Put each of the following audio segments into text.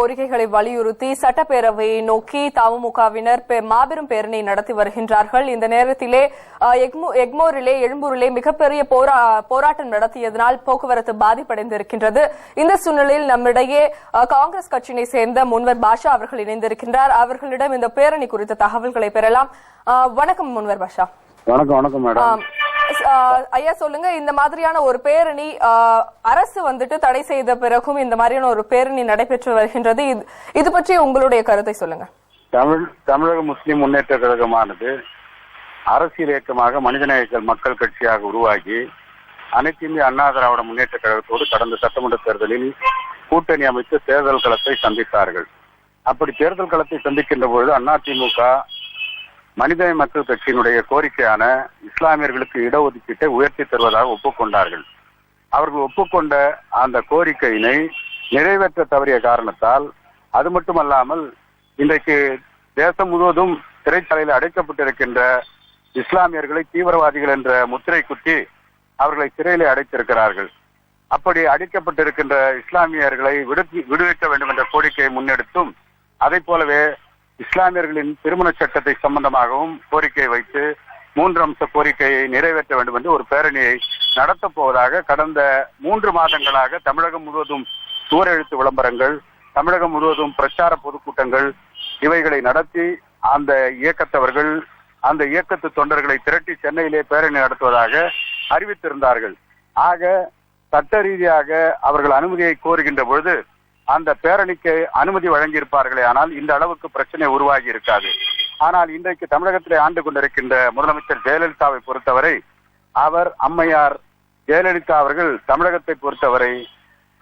கோரிக்கைகளை வலியுறுத்தி சட்டப்பேரவையை நோக்கி தமுமுகவினர் மாபெரும் பேரணி நடத்தி வருகின்றார்கள். இந்த நேரத்திலே எக்மோரிலே எழும்பூரிலே மிகப்பெரிய போரா போராட்டம் நடத்தியதனால் போக்குவரத்து பாதிப்படைந்திருக்கின்றது. இந்த சூழ்நிலையில் நம்மிடையே காங்கிரஸ் கட்சியினை சேர்ந்த முன்வர் பாஷா அவர்கள் இணைந்திருக்கின்றார். அவர்களிடம் இந்த பேரணி குறித்த தகவல்களை பெறலாம். வணக்கம் முன்வர் பாஷா. வணக்கம் வணக்கம் மேடம். ஐயா சொல்லுங்க. இந்த மாதிரியான ஒரு பேரணி அரசு வந்துட்டு தடை செய்த பிறகும் இந்த மாதிரியான ஒரு பேரணி நடைபெற்று வருகின்றது. இது- இது பற்றி உங்களுடைய கருத்தை சொல்லுங்க. தமிழ் தமிழக முஸ்லிம் முன்னேற்ற கழகமானது அரசியல் இயக்கமாக மனிதநேய மக்கள் கட்சியாக உருவாகி அனைத்து இந்திய அண்ணா திராவிட முன்னேற்ற கழகத்தோடு கடந்த சட்டமன்ற தேர்தலில் கூட்டணி அமைத்து தேர்தல் களத்தை சந்தித்தார்கள். அப்படி தேர்தல் களத்தை சந்திக்கின்ற பொழுது அதிமுக மனிதநேய மக்கள் கட்சியினுடைய கோரிக்கையான இஸ்லாமியர்களுக்கு இடஒதுக்கீட்டை உயர்த்தி தருவதாக ஒப்புக்கொண்டார்கள். அவர்கள் ஒப்புக்கொண்ட அந்த கோரிக்கையினை நிறைவேற்ற தவறிய காரணத்தால் அது மட்டுமல்லாமல் இன்றைக்கு தேசம் முழுவதும் சிறைச்சாலையில் அடைக்கப்பட்டிருக்கின்ற இஸ்லாமியர்களை தீவிரவாதிகள் என்ற முத்திரை குத்தி அவர்களை சிறையிலே அடைத்திருக்கிறார்கள். அப்படி அடைக்கப்பட்டிருக்கின்ற இஸ்லாமியர்களை விடுவிக்க வேண்டும் என்ற கோரிக்கையை முன்னெடுத்தும் அதை போலவே இஸ்லாமியர்களின் திருமண சட்டத்தை சம்பந்தமாகவும் கோரிக்கை வைத்து மூன்று அம்ச கோரிக்கையை நிறைவேற்ற வேண்டும் என்று ஒரு பேரணியை நடத்தப் போவதாக கடந்த மூன்று மாதங்களாக தமிழகம் முழுவதும் சூரெழுத்து விளம்பரங்கள் தமிழகம் முழுவதும் பிரச்சார பொதுக்கூட்டங்கள் இவைகளை நடத்தி அந்த இயக்கத்தவர்கள் அந்த இயக்கத்து தொண்டர்களை திரட்டி சென்னையிலே பேரணி நடத்துவதாக அறிவித்திருந்தார்கள். ஆக சட்ட ரீதியாக அவர்கள் அனுமதியை கோருகின்ற பொழுது அந்த பேரணிக்கு அனுமதி வழங்கியிருப்பார்களே ஆனால் இந்த அளவுக்கு பிரச்சனை உருவாகி இருக்காது. ஆனால் இன்றைக்கு தமிழகத்திலே ஆண்டு கொண்டிருக்கின்ற முதலமைச்சர் ஜெயலலிதாவை பொறுத்தவரை அவர் அம்மையார் ஜெயலலிதா அவர்கள் தமிழகத்தை பொறுத்தவரை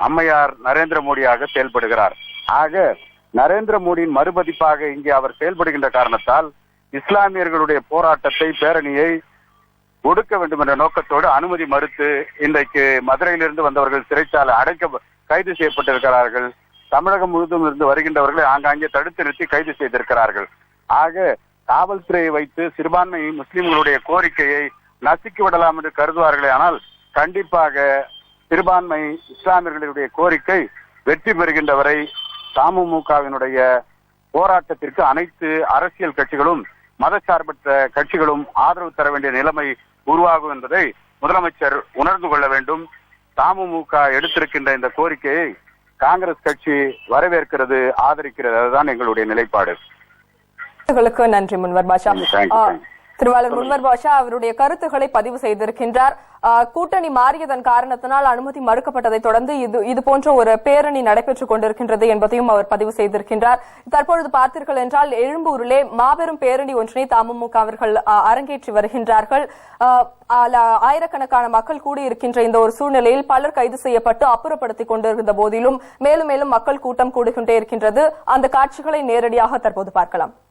அம்மையார் நரேந்திர மோடியாக செயல்படுகிறார். ஆக நரேந்திர மோடியின் மறுபதிப்பாக இங்கே அவர் செயல்படுகின்ற காரணத்தால் இஸ்லாமியர்களுடைய போராட்டத்தை பேரணியை ஒடுக்க வேண்டும் என்ற நோக்கத்தோடு அனுமதி மறுத்து இன்றைக்கு மதுரையிலிருந்து வந்தவர்கள் சிறைச்சாலை அடைக்க கைது செய்யப்பட்டிருக்கிறார்கள். தமிழகம் முழுவதும் இருந்து வருகின்றவர்களை ஆங்காங்கே தடுத்து நிறுத்தி கைது செய்திருக்கிறார்கள். ஆக காவல்துறையை வைத்து சிறுபான்மை முஸ்லிம்களுடைய கோரிக்கையை நசுக்கி விடலாம் என்று கருதுவார்களே. ஆனால் கண்டிப்பாக சிறுபான்மை இஸ்லாமியர்களுடைய கோரிக்கை வெற்றி பெறுகின்ற வரை தமுமுகவினுடைய போராட்டத்திற்கு அனைத்து அரசியல் கட்சிகளும் மதச்சார்பற்ற கட்சிகளும் ஆதரவு தர வேண்டிய நிலைமை உருவாகும் என்பதை முதலமைச்சர் உணர்ந்து கொள்ள வேண்டும். தமுமுக எடுத்திருக்கின்ற இந்த கோரிக்கையை காங்கிரஸ் கட்சி வரவேற்கிறது ஆதரிக்கிறது. அதுதான் எங்களுடைய நிலைப்பாடு. உங்களுக்கு நன்றி முன்வர் பாஷா. திருவாளர் முன்வர் பாஷா அவருடைய கருத்துக்களை பதிவு செய்திருக்கின்றார். கூட்டணி மாறியதன் காரணத்தினால் அனுமதி மறுக்கப்பட்டதை தொடர்ந்து இது இது போன்ற ஒரு பேரணி நடைபெற்றுக் கொண்டிருக்கின்றது என்பதையும் அவர் பதிவு செய்திருக்கின்றார். தற்பொழுது பார்த்தீர்கள் என்றால் எழும்பூரிலே மாபெரும் பேரணி ஒன்றினை தமுமுக அவர்கள் அரங்கேற்றி வருகின்றார்கள். ஆயிரக்கணக்கான மக்கள் கூடியிருக்கின்ற இந்த ஒரு சூழ்நிலையில் பலர் கைது செய்யப்பட்டு அப்புறப்படுத்திக் கொண்டிருந்த போதிலும் மேலும் மேலும் மக்கள் கூட்டம் கூடிக்கொண்டே இருக்கின்றது. அந்த காட்சிகளை நேரடியாக தற்போது பார்க்கலாம்.